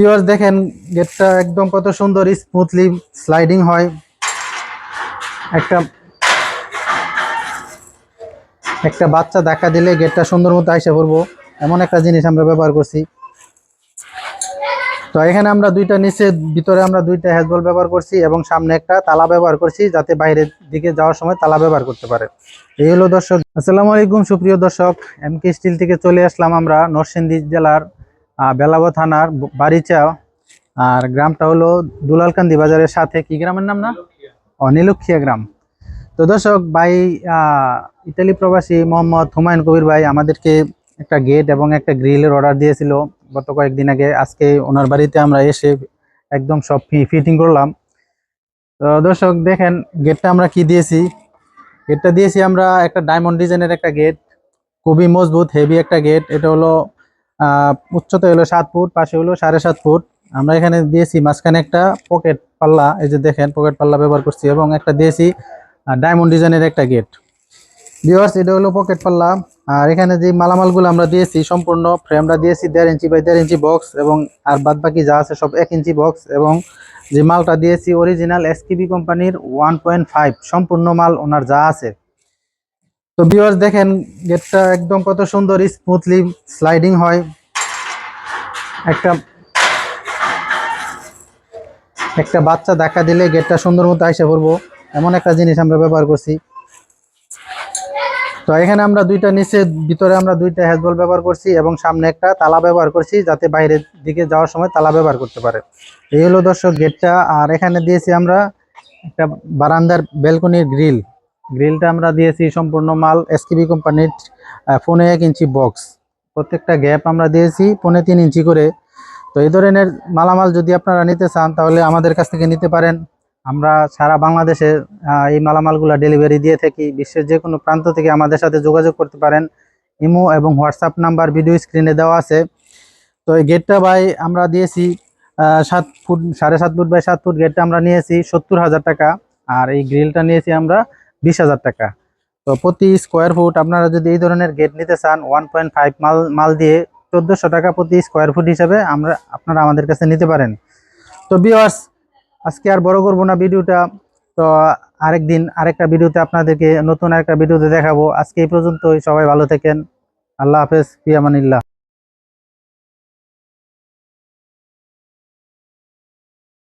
Viewers দেখেন, গেটটা একদম কত সুন্দর স্মুথলি স্লাইডিং হয়। একটা একটা বাচ্চা ধাক্কা দিলে গেটটা সুন্দর মতো আইসা পড়ব। এমন একটা জিনিস আমরা ব্যবহার করছি। তো এখানে আমরা দুইটা নিচে, ভিতরে আমরা দুইটা হ্যাজবল ব্যবহার করছি এবং সামনে একটা তালা ব্যবহার করছি যাতে বাইরের দিকে যাওয়ার সময় তালা ব্যবহার করতে পারে। এই হলো দর্শক। আসসালামু আলাইকুম, সুপ্রিয় দর্শক। এম কে স্টিল থেকে চলে আসলাম আমরা নরসিংদী জেলার বেলাবো থানার ব- বারিচা আর গ্রামটা হলো দুলালকান্দি বাজারের সাথে। কি গ্রামের নাম না? অনিলক্ষিয়া গ্রাম। তো দর্শক ভাই ইতালি প্রবাসী মোহাম্মদ হুমায়ুন কবির ভাই আমাদেরকে একটা গেট এবং একটা গ্রিলের অর্ডার দিয়েছিল। গত কয়েকদিন আগে আজকে ওনার বাড়িতে আমরা এসে একদম সব ফিটিং করলাম। তো দর্শক দেখেন গেটটা আমরা কি দিয়েছি? গেটটা দিয়েছি আমরা একটা ডায়মন্ড ডিজাইনের একটা গেট খুবই মজবুত হেভি একটা গেট এটা হলো উচ্চতা হলো সাত ফুট, পাশে হলো সাড়ে সাত ফুট। আমরা এখানে দিয়েছি মাঝখানে একটা পকেট পাল্লা, এই যে দেখেন পকেট পাল্লা ব্যবহার করছি এবং একটা দিয়েছি ডায়মন্ড ডিজাইনের একটা গেট ভিউয়ার্স এটা হলো পকেট পাল্লা। আর এখানে যে মালামালগুলো আমরা দিয়েছি, সম্পূর্ণ ফ্রেমটা দিয়েছি দেড় ইঞ্চি বাই দেড় ইঞ্চি বক্স এবং আর বাদ বাকি যা আছে সব এক ইঞ্চি বক্স এবং যে মালটা দিয়েছি অরিজিনাল এসকিবি কোম্পানির ওয়ান পয়েন্ট ফাইভ সম্পূর্ণ মাল ওনার যা আছে। তো ভিউয়ার্স দেখেন গেটটা একদম কত সুন্দর স্মুথলি স্লাইডিং হয়। একটা একটা বাচ্চা ধাক্কা দিলে গেটটা সুন্দর মতো আইসা পড়ব। এমন একটা জিনিস আমরা ব্যবহার করছি। তো এখানে আমরা দুইটা নিচে, ভিতরে আমরা দুইটা হ্যাজবল ব্যবহার করছি এবং সামনে একটা তালা ব্যবহার করছি যাতে বাইরের দিকে যাওয়ার সময় তালা ব্যবহার করতে পারে। এই হলো দর্শক গেটটা আর এখানে দিয়েছি আমরা একটা বারান্দার ব্যালকনির গ্রিল গ্রিলটা আমরা দিয়েছি সম্পূর্ণ মাল এসকিবি কোম্পানির ফোনে এক ইঞ্চি বক্স প্রত্যেকটা গ্যাপ আমরা দিয়েছি পৌনে তিন ইঞ্চি করে। তো এই ধরনের মালামাল যদি আপনারা নিতে চান, তাহলে আমাদের কাছ থেকে নিতে পারেন। আমরা সারা বাংলাদেশে এই মালামালগুলো ডেলিভারি দিয়ে থাকি। বিশ্বের যে কোনো প্রান্ত থেকে আমাদের সাথে যোগাযোগ করতে পারেন। ইমো এবং হোয়াটসঅ্যাপ নাম্বার ভিডিও স্ক্রিনে দেওয়া আছে। তো এই গেটটা ভাই আমরা দিয়েছি সাত ফুট, সাড়ে সাত ফুট বাই সাত ফুট গেটটা আমরা নিয়েছি, সত্তর হাজার টাকা। আর এই গ্রিলটা নিয়েছি আমরা বিশ হাজার টাকা। তো প্রতি স্কোয়ার ফুট আপনারা যদি এই ধরনের গেট নিতে চান ওয়ান পয়েন্ট ফাইভ মাল মাল দিয়ে চোদ্দোশো টাকা প্রতি স্কোয়ার ফুট হিসাবে আমরা, আপনারা আমাদের কাছে নিতে পারেন। তো বিয়ার্স আজকে আর বড় করব না ভিডিওটা। তো আরেকদিন আরেকটা ভিডিওতে আপনাদেরকে নতুন আরেকটা ভিডিওতে দেখাবো। আজকে এই পর্যন্তই, সবাই ভালো থাকেন। আল্লাহ হাফেজ, ফিয়ামানিল্লাহ।